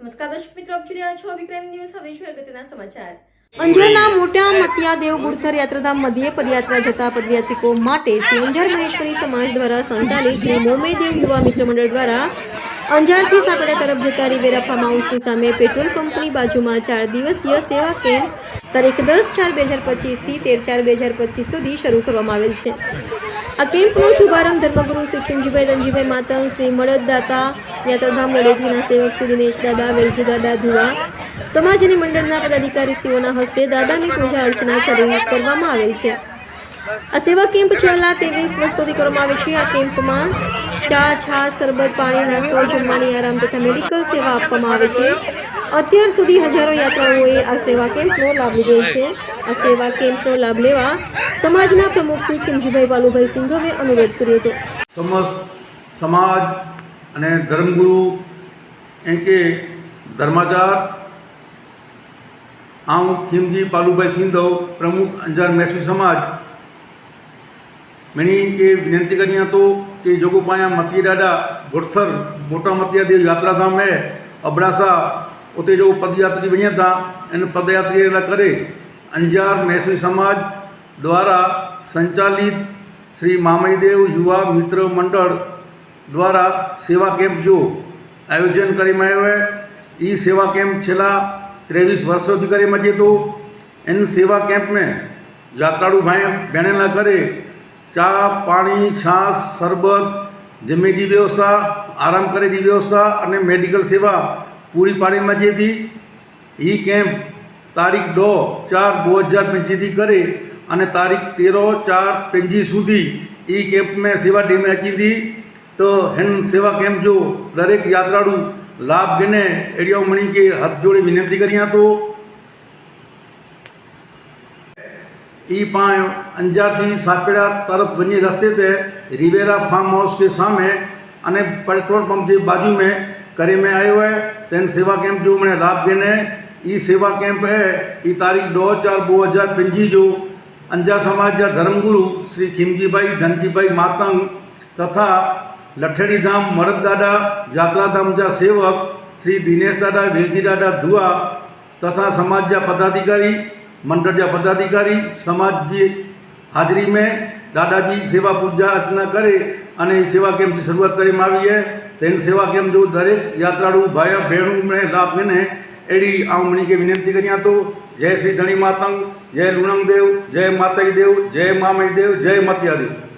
નમસ્કાર, દર્શક મિત્રો, આપ જોઈ રહ્યા છો વિક્રમ ન્યૂઝ. હવે અગત્યના સમાચાર? અંજારના મોટા મતિયાદેવ ગુર્થર યાત્રાધામ મધ્યે પદયાત્રા જતા પદયાત્રિકો માટે શ્રી અંજાર મહેશ્વરી સમાજ દ્વારા સંચાલિત શ્રી મોમેદેવ યુવા મિત્ર મંડળ દ્વારા અંજારથી સાંકળિયા તરફ જતા રિવેરાફા માઉન્ટની સામે પેટ્રોલ પંપની બાજુમાં ચાર દિવસીય સેવા કેમ્પ તારીખ દસ ચાર બે હજાર પચીસથી તેર ચાર બે હજાર પચીસ સુધી શરૂ કરવામાં આવેલ છે. આ કેમ્પનો શુભારંભ ધર્મગુરુ શ્રી ખીમજીભાઈ ધનજીભાઈ માતંગ, શ્રી મળદ દાતા યાત્રાધામ લડેજના સેવક શ્રી દિનેશ દાદા, વેલજી દાદા, ધુવા સમાજ અને મંડળના પદાધિકારીશ્રીઓના હસ્તે દાદાની પૂજા અર્ચના કરી કરવામાં આવેલ છે. આ સેવા કેમ્પ છેલ્લા ત્રેવીસ વર્ષોથી કરવામાં આવે છે. આ કેમ્પમાં ચા, છાશ, શરબત, પાણી, નાસ્તો, જમવાની આરામ તથા મેડિકલ સેવા આપવામાં આવે છે. અત્યાર સુધી હજારો યાત્રાઓએ આ સેવા કેમ્પનો લાભ લીધો છે. આ સેવા કેમ્પનો લાભ લેવા સમાજના પ્રમુખ શ્રી ખીમજીભાઈ વાલુભાઈ સિંઘવે અનુરોધ કર્યો હતો. સમાજ અને ધર્મગુરુ એમ કે, ધર્માચાર હું ખીમજી પાલુભાઈ સિંધવ, પ્રમુખ અંજાર મહેસૂલ સમાજ મેણી કે વિનંતી કરી હતો કે જોગોપાયા મતી ડાડા ગોઠર મોટા મતિયા દેવ યાત્રાધામ હે, અબડાસા ઉતે જો પદયાત્રી વણ્યા હતા એને પદયાત્રી એટલા કરે. અંજાર મહેસૂલ સમાજ દ્વારા સંચાલિત શ્રી મામણીદેવ યુવા મિત્ર મંડળ દ્વારા સેવા કેમ્પ જો આયોજન કરવામાં આવ્યું એ સેવા કેમ્પ છેલ્લા ત્રેવીસ વર્ષોથી કરવામાં છે તો એને સેવા કેમ્પને યાત્રાળુ ભાઈ બહેનના ઘરે ચા, પાણી, છાશ, શરબત, જમેજી વ્યવસ્થા, આરામ કરેલી વ્યવસ્થા અને મેડિકલ સેવા પૂરી પાડીમાં જે હતી. એ કેમ્પ તારીખ દો ચાર બે હજાર પંચીથી કરી અને તારીખ તેરો ચાર પંચી સુધી એ કેમ્પમાં સેવા ટીમે હતી. તો હેમ સેવા કેમ્પ જો દરેક યાત્રાળુ લાભ ગને એડિયાઓ મણી કે હાથ જોડે વિનંતી કરી તો ई पायो अंजार थी सापेड़ा तरफ वञे रस्ते ते रिवेरा फार्म हाउस के सामे अने पेट्रोल पंप जे बाजू में करे में आयो है तेन सेवा कैंप जो मैंने लाभ देने ई सेवा कैंप है ई तारीख दो चार बो हज़ार पंजी जो अंजार समाज जा धर्मगुरु श्री खिमजी भाई धनजी भाई मातंग तथा લઠેડીધામ મરદદાદા યાત્રાધામજા સેવક શ્રી દિનેશદાદા વેલજીદાદા ધુઆ તથા સમાજના પદાધિકારી, મંડળના પદાધિકારી સમાજજી હાજરી મેં દાદાજી સેવા પૂજા અર્ચના કરે અને એ સેવા કેમ્પની શરૂઆત કરવામાં આવી છે. તેની સેવા કેમ્પ જો દરેક યાત્રાળુ ભાઈ બહેનોને લાભ લઈને એડી આમણી કે વિનંતી કરી હતો જય શ્રી ધણી માતંગ, જય લુણંગ દેવ જય માતાજી દેવ, જય મામય દેવ, જય મતિયા દેવ